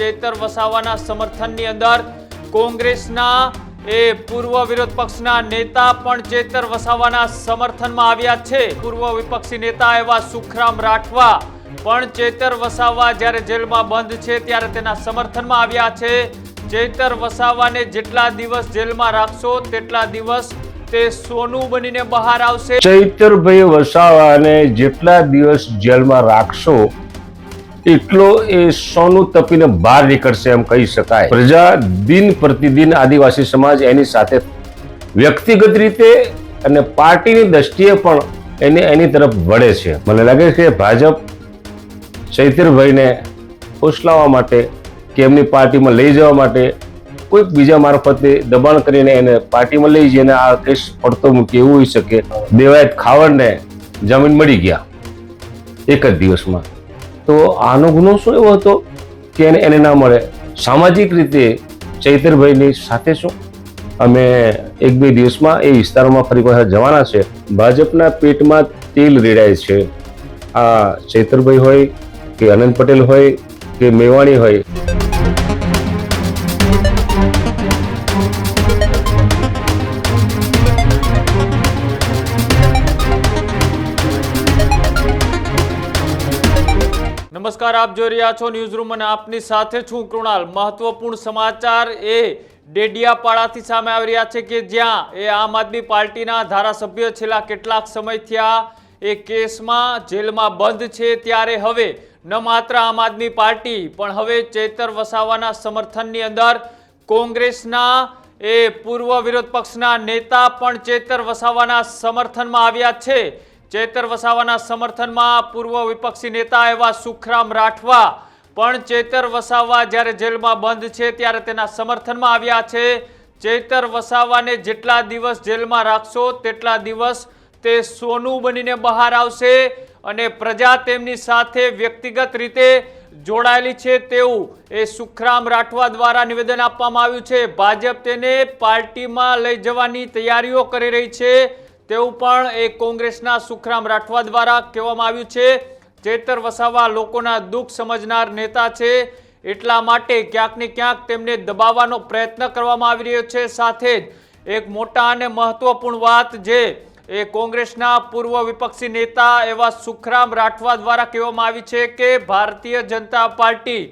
ચેતર વસાવાના સમર્થનની અંદર કોંગ્રેસના એ પૂર્વ વિરોધ પક્ષના નેતા પણ ચેતર વસાવાના સમર્થનમાં આવ્યા છે. પૂર્વ વિપક્ષી નેતા એવા સુખરામ રાઠવા પણ ચેતર વસાવા જ્યારે જેલમાં બંધ છે ત્યારે તેના સમર્થનમાં આવ્યા છે. ચેતર વસાવાને જેટલા દિવસ જેલમાં રાખશો તેટલા દિવસ તે સોનું બનીને બહાર આવશે. ચૈતરભાઈ વસાવાને જેટલા દિવસ જેલમાં રાખશો એટલો એ સોનું તપીને બહાર નીકળશે એમ કહી શકાય. પ્રજા દિન પ્રતિદિન આદિવાસી સમાજ એની સાથે વ્યક્તિગત રીતે અને પાર્ટીની દ્રષ્ટિએ પણ એને એની તરફ વળે છે. મને લાગે છે કે ભાજપ ચૈતરભાઈને ઉછલાવવા માટે કે એમની પાર્ટીમાં લઈ જવા માટે કોઈક બીજા મારફતે દબાણ કરીને એને પાર્ટીમાં લઈ જઈને આ કેસ પડતો મૂકી એવું હોઈ શકે. દેવાયત ખાવડને જામીન મળી ગયા. એક જ દિવસમાં. તો આનો ગુનો શું એવો હતો કે એને ના મળે? સામાજિક રીતે ચૈતરભાઈની સાથે શું? અમે એક બે દિવસમાં એ વિસ્તારોમાં ફરી પાછા જવાના છે. ભાજપના પેટમાં તેલ રેડાય છે. આ ચૈતરભાઈ હોય કે અનંત પટેલ હોય કે મેવાણી હોય નમસ્કાર, આપ જોઈ રહ્યા છો ન્યૂઝ રૂમ અને આપની સાથે છું કૃણાલ. મહત્વપૂર્ણ સમાચાર એ ડેડિયાપાડાથી સામે આવી રહ્યા છે કે જ્યાં એ આમ આદમી પાર્ટીના ધારાસભ્ય છેલ્લા કેટલાક સમયથી આ એ કેસમાં જેલમાં બંધ છે ત્યારે હવે ન માત્ર આમ આદમી પાર્ટી, પણ હવે ચેતર વસાવાના સમર્થનની અંદર કોંગ્રેસના એ પૂર્વ વિરોધ પક્ષના નેતા પણ ચેતર વસાવાના સમર્થનમાં આવ્યા છે. ચેતર વસાવાના સમર્થનમાં પૂર્વ વિપક્ષી નેતા એવા સુખરામ રાઠવા પણ ચેતર વસાવા જ્યારે જેલમાં બંધ છે ત્યારે તેના સમર્થનમાં આવ્યા છે. ચેતર વસાવાને જેટલા દિવસ જેલમાં રાખશો તેટલા દિવસ તે સોનું બનીને બહાર આવશે અને પ્રજા તેમની સાથે વ્યક્તિગત રીતે જોડાયેલી છે તેવું એ સુખરામ રાઠવા દ્વારા નિવેદન આપવામાં આવ્યું છે. ભાજપ તેને પાર્ટીમાં લઈ જવાની તૈયારીઓ કરી રહી છે. તેવું પણ એ કોંગ્રેસના સુખરામ રાઠવા દ્વારા કહેવામાં આવ્યું છે. ચેતર વસાવા લોકોના દુઃખ સમજનાર નેતા છે. એટલા માટે ક્યાંક ને ક્યાંક તેમને દબાવવાનો પ્રયત્ન કરવામાં આવી રહ્યો છે. સાથે જ એક મોટા અને મહત્વપૂર્ણ વાત જે એ કોંગ્રેસના પૂર્વ વિપક્ષી નેતા એવા સુખરામ રાઠવા દ્વારા કહેવામાં આવી છે કે ભારતીય જનતા પાર્ટી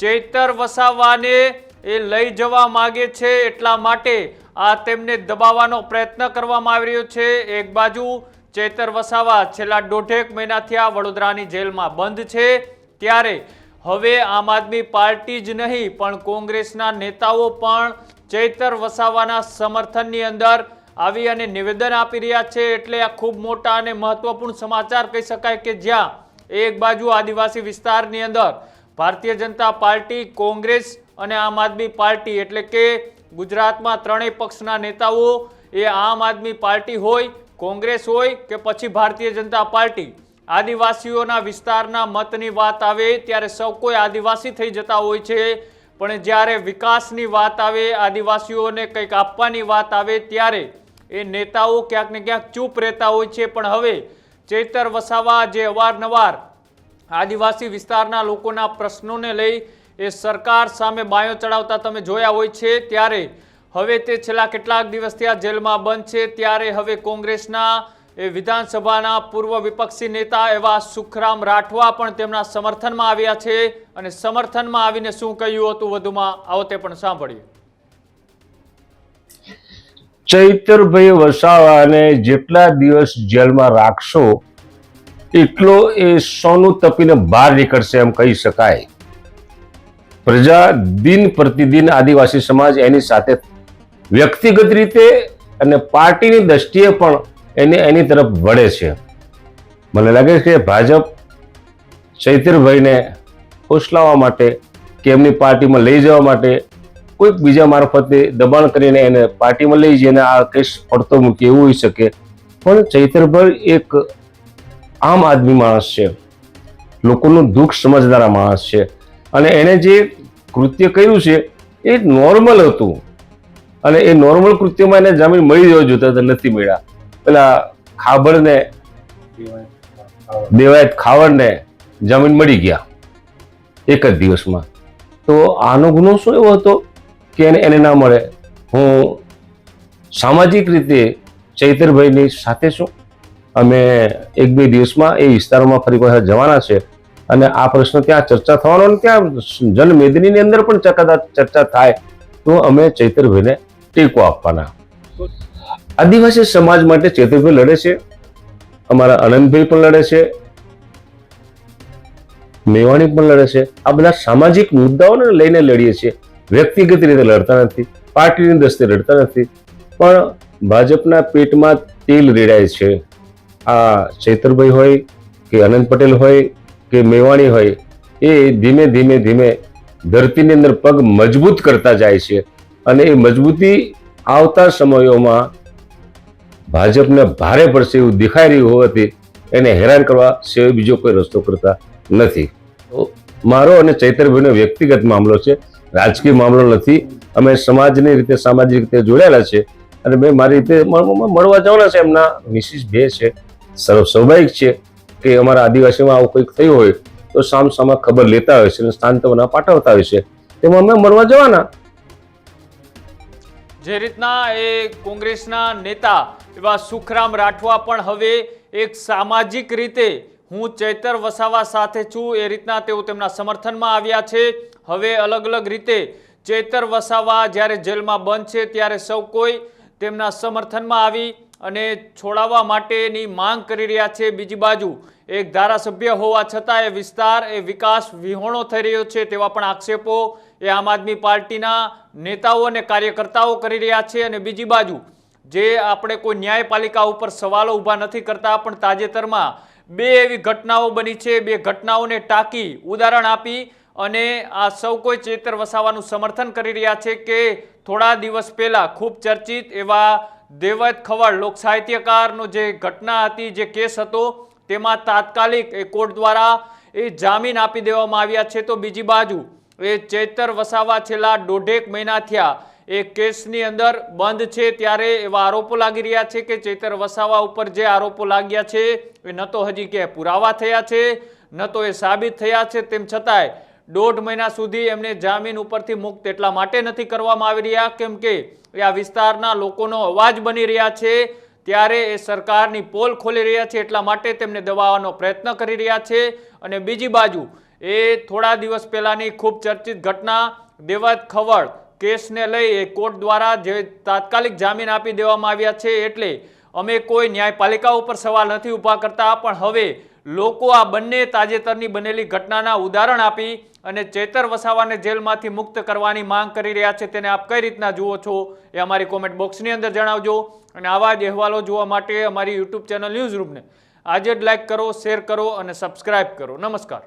ચેતર વસાવાને એ લઈ જવા માગે છે. એટલા માટે આ તેમને દબાવવાનો પ્રયત્ન કરવામાં આવી રહ્યો છે. એક બાજુ ચેતર વસાવા છેલ્લા દોઢેક મહિનાથી આ વડોદરાની જેલમાં બંધ છે. ત્યારે હવે આમ આદમી પાર્ટી જ નહીં, પણ કોંગ્રેસના નેતાઓ પણ ચેતર વસાવાના સમર્થનની અંદર આવી અને નિવેદન આપી રહ્યા છે. એટલે આ ખૂબ મોટા અને મહત્વપૂર્ણ સમાચાર કહી શકાય કે જ્યાં એક બાજુ આદિવાસી વિસ્તારની અંદર ભારતીય જનતા પાર્ટી, કોંગ્રેસ અને આમ આદમી પાર્ટી, એટલે કે ગુજરાતમાં ત્રણેય પક્ષના નેતાઓ એ આમ આદમી પાર્ટી હોય, કોંગ્રેસ હોય કે પછી ભારતીય જનતા પાર્ટી, આદિવાસીઓના વિસ્તારના મતની વાત આવે ત્યારે સૌ કોઈ આદિવાસી થઈ જતા હોય છે. પણ જ્યારે વિકાસની વાત આવે, આદિવાસીઓને કંઈક આપવાની વાત આવે ત્યારે એ નેતાઓ ક્યાંક ને ક્યાંક ચૂપ રહેતા હોય છે. પણ હવે ચેતર વસાવા જે અવારનવાર આદિવાસી વિસ્તારના લોકોના પ્રશ્નોને લઈ એ સરકાર સામે બાયો ચડાવતા તમે જોયા હોય છે, ત્યારે હવે તે છેલ્લા કેટલાક દિવસથી આ જેલમાં બંધ છે, ત્યારે હવે કોંગ્રેસના એ વિધાનસભાના પૂર્વ વિપક્ષી નેતા એવા સુખરામ રાઠવા પણ તેમના સમર્થનમાં આવ્યા છે અને સમર્થનમાં આવીને શું કહ્યું હતું વધુમાં, આવો તે પણ સાંભળીએ. ચૈતરભાઈ વસાવાને જેટલા દિવસ જેલમાં રાખશો, એટલો એ સોનું તપીને બહાર નીકળશે એમ કહી શકાય. પ્રજા દિન પ્રતિદિન આદિવાસી સમાજ એની સાથે વ્યક્તિગત રીતે અને પાર્ટીની દ્રષ્ટિએ પણ એને એની તરફ વળે છે. મને લાગે છે કે ભાજપ ચૈતરભાઈને ઉછલાવવા માટે કે એમની પાર્ટીમાં લઈ જવા માટે કોઈક બીજા મારફતે દબાણ કરીને એને પાર્ટીમાં લઈ જઈને આ કેસ પડતો મૂકી એવું હોઈ શકે. પણ ચૈતરભાઈ એક આમ આદમી માણસ છે. લોકોનું દુઃખ સમજનારા માણસ છે. અને એણે જે કૃત્ય કર્યું છે, એ નોર્મલ હતું. અને એ નોર્મલ કૃત્યમાં એને જામીન મળી જવા જોતા હતા, નથી મળ્યા. પેલા ખાબડને, દેવાયત ખાવડને જામીન મળી ગયા એક જ દિવસમાં. તો આનો ગુનો શું એવો હતો કે એને એને ના મળે? હું સામાજિક રીતે ચૈતરભાઈની સાથે છું. અમે એક બે દિવસમાં એ વિસ્તારોમાં ફરી પાછા જવાના છે. અને આ પ્રશ્ન ત્યાં ચર્ચા થવાનો અને ત્યાં જનમેદનીની અંદર પણ ચર્ચા થાય તો અમે ચૈતરભાઈને ટેકો આપવાના. આદિવાસી સમાજ માટે ચૈતરભાઈ લડે છે. અમારા આનંદભાઈ પણ લડે છે. મેવાણી પણ લડે છે. આ બધા સામાજિક મુદ્દાઓને લઈને લડીએ છીએ. વ્યક્તિગત રીતે લડતા નથી. પાર્ટીની દસ્તે લડતા નથી. પણ ભાજપના પેટમાં તેલ રેડાય છે. આ ચૈતરભાઈ હોય કે અનંત પટેલ હોય કે મેવાણી હોય, એ ધીમે ધીમે ધીમે ધરતીની અંદર પગ મજબૂત કરતા જાય છે અને એ મજબૂતી આવતા સમયોમાં ભાજપને ભારે પડશે એવું દેખાઈ રહ્યું હોવાથી એને હેરાન કરવા સિવાય બીજો કોઈ રસ્તો કરતા નથી. મારો અને ચૈતરભાઈનો વ્યક્તિગત મામલો છે, રાજકીય મામલો નથી, અમે સમાજની રીતે, સામાજિક રીતે જોડાયેલા છે અને મેં મારી રીતે મળવા જવાના છે એમના મિસિસ બે છે સર્વ સ્વાભાવિક છે. કે અમારા આદિવાસીમાં આવું કંઈક થયું હોય તો સામ સામા ખબર લેતા હોય છે અને સાંત્વના પાઠવતા હોય છે. તેમાં અમે મળવા જવાના. જે રીતના એ કોંગ્રેસના નેતા એવા સુખરામ રાઠવા પણ હવે એક સામાજિક રીતે હું ચૈતર વસાવા સાથે છું, એ રીતના તેઓ તેમના સમર્થનમાં આવ્યા છે. હવે અલગ અલગ રીતે ચૈતર વસાવા જ્યારે જેલમાં બંધ છે ત્યારે સૌ કોઈ તેમના સમર્થનમાં આવી અને છોડાવવા માટેની માંગ કરી રહ્યા છે. બીજી બાજુ, એક ધારાસભ્ય હોવા છતાં એ વિસ્તાર, એ વિકાસ વિહોણો થઈ રહ્યો છે તેવા પણ આક્ષેપો એ આમ આદમી પાર્ટીના નેતાઓ અને કાર્યકર્તાઓ કરી રહ્યા છે. અને બીજી બાજુ, જે આપણે કોઈ ન્યાયપાલિકા ઉપર સવાલો ઊભા નથી કરતા, પણ તાજેતરમાં બે એવી ઘટનાઓ બની છે. બે ઘટનાઓને ટાંકી ઉદાહરણ આપી અને આ સૌ કોઈ ચેતર વસાવાનું સમર્થન કરી રહ્યા છે કે થોડા દિવસ પહેલાં ખૂબ ચર્ચિત એવા દેવત ખવડ લોક સાહિત્યકારનો જે ઘટના હતી, જે કેસ હતો, તેમાં તાત્કાલિક એ કોર્ટ દ્વારા એ જામીન આપી દેવામાં આવ્યા છે. તો બીજી બાજુ એ ચેતર વસાવા છેલ્લા દોઢેક મહિના થયા એ કેસની અંદર બંધ છે. ત્યારે એવા આરોપો લાગી રહ્યા છે કે ચેતર વસાવા ઉપર જે આરોપો લાગ્યા છે એ ન તો હજી કે પુરાવા થયા છે, ન તો એ સાબિત થયા છે. તેમ છતાંય દોઢ મહિના સુધી એમને જામીન ઉપરથી મુક્ત એટલા માટે નથી કરવામાં આવી રહ્યા, કેમ કે આ વિસ્તારના લોકોનો અવાજ બની રહ્યા છે. ત્યારે એ સરકારની પોલ ખોલી રહ્યા છે એટલા માટે તેમને દબાવવાનો પ્રયત્ન કરી રહ્યા છે. અને બીજી બાજુ, એ થોડા દિવસ પહેલાંની ખૂબ ચર્ચિત ઘટના, દેવત ખવડ કેસને લઈ એ કોર્ટ દ્વારા જે તાત્કાલિક જામીન આપી દેવામાં આવ્યા છે એટલે અમે કોઈ ન્યાયપાલિકા ઉપર સવાલ નથી ઊભા કરતા, પણ હવે લોકો આ બંને તાજેતરની બનેલી ઘટનાના ઉદાહરણ આપી અને ચેતર વસાવાને જેલમાંથી મુક્ત કરવાની માંગ કરી રહ્યા છે તેને આપ કઈ રીતના જુઓ છો એ અમારી કોમેન્ટ બોક્સની અંદર જણાવજો. અને આવા જ અહેવાલો જોવા માટે અમારી યુટ્યુબ ચેનલ ન્યૂઝ રૂમને આજે જ લાઈક કરો શેર કરો અને સબસ્ક્રાઇબ કરો. નમસ્કાર.